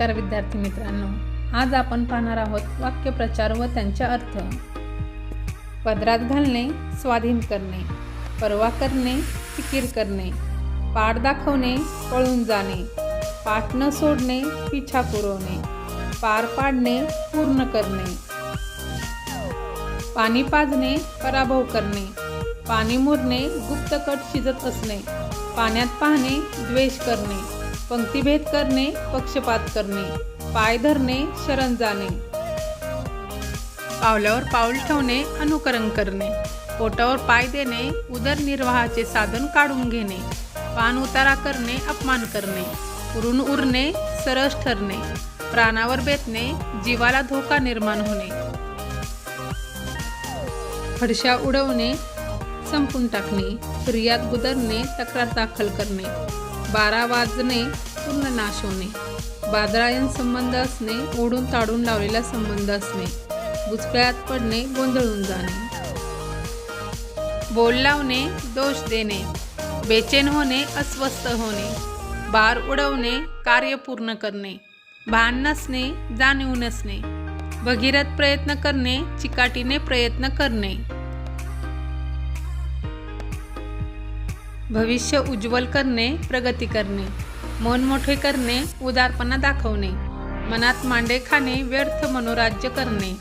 नमस्कार विद्यार्थी मित्रांनो आज आपण पाहणार आहोत वाक्यप्रचार व त्यांचे अर्थ. पदरात घालणे स्वाधीन करणे परवा करणे फिकीर करणे पाठ दाखवणे पळून जाणे पाठ न सोडणे पिछा पुरवणे पार पाडणे पूर्ण करणे पाणी पाजणे पराभव करणे पाणी मुरणे गुप्तकट शिजत असणे पाण्यात पाहणे द्वेष करणे पंक्तिभेद करणे पक्षपात करणे पाय धरणे शरण जाणे. पावलावर पाऊल ठेवणे अनुकरण करणे. पोटावर पाय देणे उदरनिर्वाहाचे साधन काढून घेणे. पान उतारा करणे अपमान करणे. उरून उरणे सरस ठरणे. प्राणावर बेतणे जीवाला धोका निर्माण होणे. फडशा उडवणे संपून टाकणे. फिर्याद गुदरणे तक्रार दाखल करणे. बारा वाजणे पूर्ण नाश होणे. बादरायन संबंध असणे ओढून ताडून लावलेला संबंध असणे. बुचकळ्यात पडणे गोंधळून जाणे. बोल लावणे दोष देणे. बेचैन होणे अस्वस्थ होणे. बार उडवणे कार्य पूर्ण करणे. भान नसणे जाणीव नसणे. भगीरथ प्रयत्न करणे चिकाटीने प्रयत्न करणे. भविष्य उज्ज्वल करणे प्रगती करणे मन मोठे करणे उदारपणा दाखवणे मनात मांडे खाणे व्यर्थ मनोराज्य करणे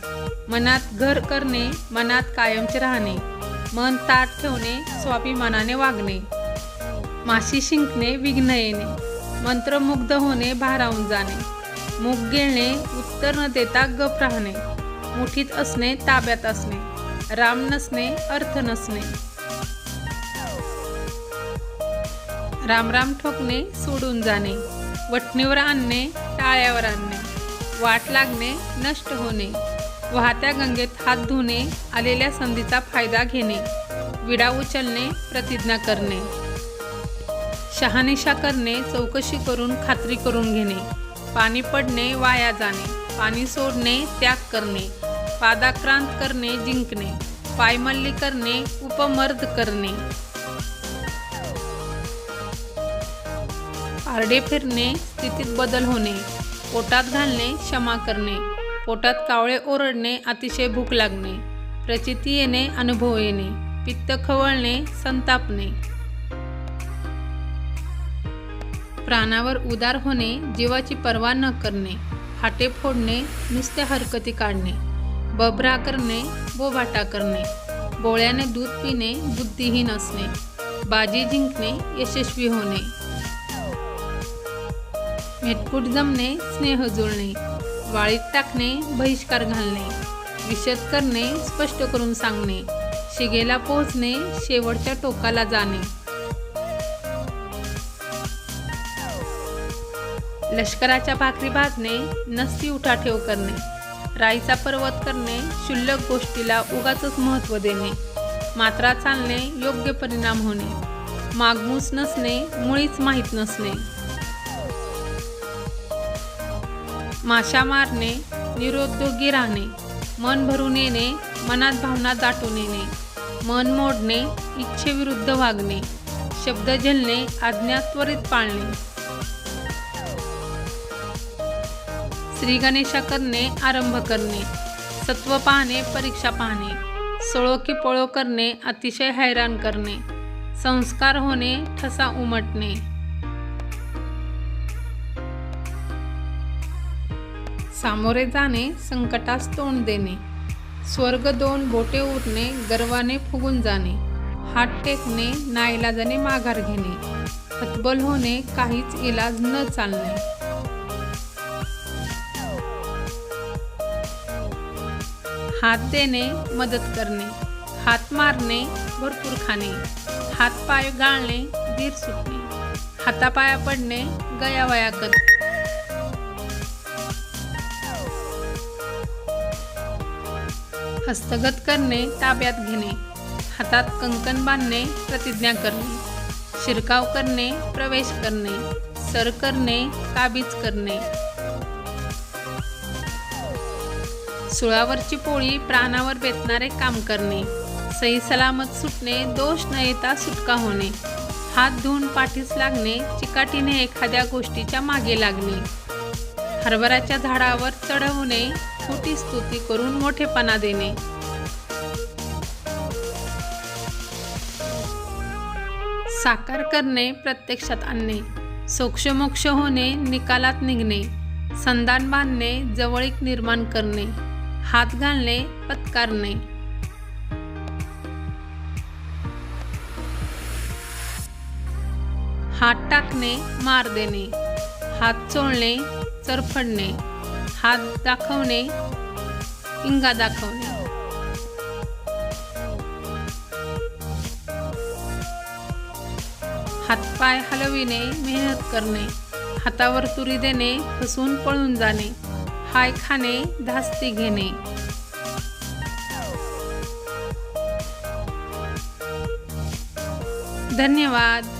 मनात घर करणे मनात कायमचे राहणे मन ताट ठेवणे स्वाभिमानाने वागणे माशी शिंकणे विघ्न येणे मंत्रमुग्ध होणे भारावून जाणे मुग गिळणे उत्तर न देता गप राहणे मुठीत असणे ताब्यात असणे राम नसणे अर्थ नसणे. रामराम ठोकणे सोडून जाणे. वटणीवर आणणे टाळ्यावर आणणे. वाट लागणे नष्ट होणे. वाहत्या गंगेत हात धुणे आलेल्या संधीचा फायदा घेणे. विडा उचलणे प्रतिज्ञा करणे. शहानिशा करणे चौकशी करून खात्री करून घेणे. पाणी पडणे वाया जाणे. पाणी सोडणे त्याग करणे. पादाक्रांत करणे जिंकणे. पायमल्ली करणे उपमर्द करणे. पारडे फिरणे स्थितीत बदल होणे पोटात घालणे क्षमा करणे पोटात कावळे ओरडणे अतिशय भूक लागणे प्रचिती येणे अनुभव येणे पित्त खवळणे संतापणे. प्राणावर उदार होणे जीवाची पर्वा न करणे हाटे फोडणे नुसत्या हरकती काढणे बबरा करणे बोबाटा करणे बोळ्याने दूध पिणे बुद्धिहीन असणे बाजी जिंकणे यशस्वी होणे. मेटकूट जमणे स्नेह जुळणे वाळीत टाकणे बहिष्कार घालणे विशद करणे स्पष्ट करून सांगणे शिगेला पोहोचणे शेवटच्या टोकाला जाणे. लष्कराच्या भाकरी भाजणे नसती उठाठेव करणे राईचा पर्वत करणे क्षुल्लक गोष्टीला उगाच महत्त्व देणे मात्रा चालणे योग्य परिणाम होणे मागमूस नसणे मुळीच माहीत नसणे. माशा मारणे निरुद्योगी राहणे मन भरून येणे मनात भावना दाटून येणे मन मोडणे इच्छेविरुद्ध वागणे शब्द झेलणे आज्ञा त्वरित पाळणे. श्री गणेशा करणे आरंभ करणे सत्व पाहणे परीक्षा पाहणे सळो की पळो करणे अतिशय हैराण करणे संस्कार होणे ठसा उमटणे. सामोरे जाणे संकटास तोंड देणे. स्वर्ग दोन बोटे उरणे गर्वाने फुगून जाणे. हात टेकणे नाईलाजाने माघार घेणे. हतबल होणे काहीच इलाज न चालणे. हात देणे मदत करणे. हात मारणे भरपूर खाणे. हात पाय गाळणे धीर सुटणे. हातापाया पडणे गयावया करणे. हस्तगत करणे ताब्यात घेणे हातात कंकण बांधणे प्रतिज्ञा करणे शिरकाव करणे प्रवेश करणे सर करणे काबीज करणे. सुळावरची पोळी प्राणावर बेतणारे काम करणे सही सलामत सुटणे दोष न येता सुटका होणे हात धुवून पाठीस लागणे चिकाटीने एखाद्या गोष्टीच्या मागे लागणे हरभऱ्याच्या झाडावर चढवणे खोटी स्तुती करून मोठेपणा देणे. साकार करणे प्रत्यक्षात आणणे. सोक्षमोक्ष होणे निकालात निघणे. संधान बांधणे जवळीक निर्माण करणे. हात घालणे पत्कारणे. हात टाकणे मार देणे. हात चोळणे चरफडणे. हात दाखवणे इंगा दाखवणे. हातपाय हलविणे मेहनत करणे हातावर तुरी देणे फसून पळून जाणे हाय खाणे धास्ती घेणे. धन्यवाद.